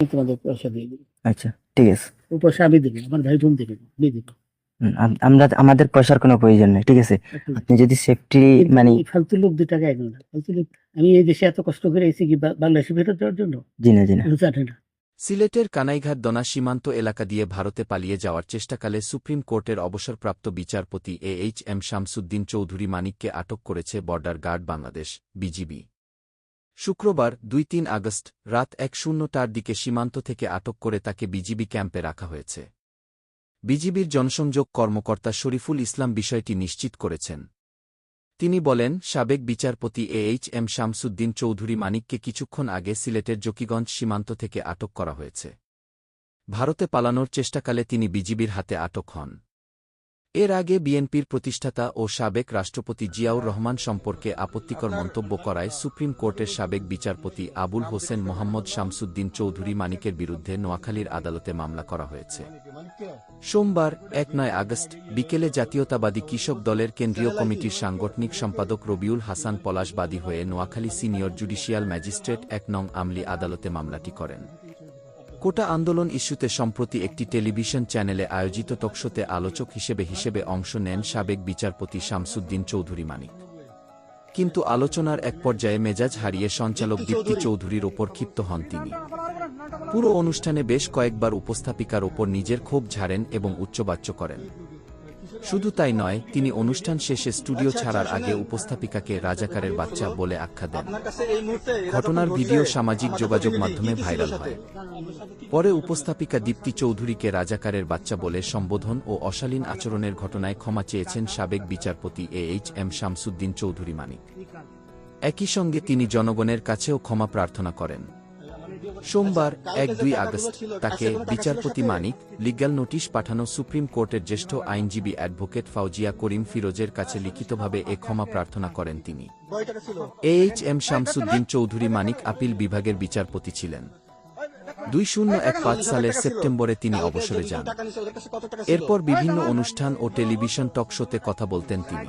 আমি তোমাদের পয়সা দিয়ে দেবো। আচ্ছা ঠিক আছে। ও পয়সা আমি দেবো আমার ভাই বোন দেবে দিয়ে দেবো। আমরা আমাদের পয়সার কোনো প্রয়োজন নেই ঠিক আছে? আপনি যদি সেফটি মানে ফালতু লোক দু টাকা এনো না ফালতু লোক আমি এই দেশে এত কষ্ট করে এসেছি কি বাংলাদেশে ফেরত যাওয়ার জন্য? জি না জি না। জানে না। সিলেটের কানাইঘাট দনা সীমান্ত এলাকা দিয়ে ভারতে পালিয়ে যাওয়ার চেষ্টাকালে সুপ্রিম কোর্টের অবসরপ্রাপ্ত বিচারপতি A H M Shamsuddin Chowdhury মানিককে আটক করেছে বর্ডার গার্ড বাংলাদেশ বিজিবি। শুক্রবার, দুই তিন আগস্ট, রাত এক শূন্যটার দিকে সীমান্ত থেকে আটক করে তাকে বিজিবি ক্যাম্পে রাখা হয়েছে। বিজিবির জনসংযোগ কর্মকর্তা শরীফুল ইসলাম বিষয়টি নিশ্চিত করেছেন। তিনি বলেন, সাবেক বিচারপতি A H M Shamsuddin Chowdhury মানিককে কিছুক্ষণ আগে সিলেটের জকিগঞ্জ সীমান্ত থেকে আটক করা হয়েছে। ভারতে পালানোর চেষ্টাকালে তিনি বিজিবির হাতে আটক হন। এর আগে বিএনপির প্রতিষ্ঠাতা ও সাবেক রাষ্ট্রপতি জিয়াউর রহমান সম্পর্কে আপত্তিকর মন্তব্য করায় সুপ্রিম কোর্টের সাবেক বিচারপতি আবুল হোসেন মোহাম্মদ শামসুদ্দিন চৌধুরী মানিকের বিরুদ্ধে নোয়াখালীর আদালতে মামলা করা হয়েছে। সোমবার, এক নয় আগস্ট, বিকেলে জাতীয়তাবাদী কৃষক দলের কেন্দ্রীয় কমিটির সাংগঠনিক সম্পাদক রবিউল হাসান পলাশবাদী হয়ে নোয়াখালী সিনিয়র জুডিশিয়াল ম্যাজিস্ট্রেট এক নং আমলি আদালতে মামলাটি করেন। কোটা আন্দোলন ইস্যুতে সম্প্রতি একটি টেলিভিশন চ্যানেলে আয়োজিত টকশোতে আলোচক হিসেবে হিসেবে অংশ নেন সাবেক বিচারপতি শামসুদ্দিন চৌধুরী মানিক। কিন্তু আলোচনার এক পর্যায়ে মেজাজ হারিয়ে সঞ্চালক দীপ্তি চৌধুরীর ওপর ক্ষিপ্ত হন তিনি। পুরো অনুষ্ঠানে বেশ কয়েকবার উপস্থাপিকার ওপর নিজের ক্ষোভ ঝাড়েন এবং উচ্চবাচ্য করেন। শুধু তাই নয় তিনি অনুষ্ঠান শেষে স্টুডিও ছাড়ার আগে উপস্থাপিকাকে রাজাকারের বাচ্চা বলে আখ্যা দেন। ঘটনার ভিডিও সামাজিক যোগাযোগ মাধ্যমে ভাইরাল হয়। পরে উপস্থাপিকা দীপ্তি চৌধুরীকে রাজাকারের বাচ্চা বলে সম্বোধন ও অশালীন আচরণের ঘটনায় ক্ষমা চেয়েছেন সাবেক বিচারপতি A H M Shamsuddin Chowdhury Manik. একই সঙ্গে তিনি জনগণের কাছেও ক্ষমা প্রার্থনা করেন। সোমবার এক দুই আগস্ট তাকে বিচারপতি মানিক লিগ্যাল নোটিশ পাঠানো সুপ্রিম কোর্টের জ্যেষ্ঠ আইনজীবী অ্যাডভোকেট ফাউজিয়া করিম ফিরোজের কাছে লিখিতভাবে এ ক্ষমা প্রার্থনা করেন তিনি। A H M Shamsuddin Chowdhury Manik appeal বিভাগের বিচারপতি ছিলেন। দুই শূন্য এক পাঁচ সালের সেপ্টেম্বরে তিনি অবসরে যান। এরপর বিভিন্ন অনুষ্ঠান ও টেলিভিশন টক শোতে কথা বলতেন তিনি।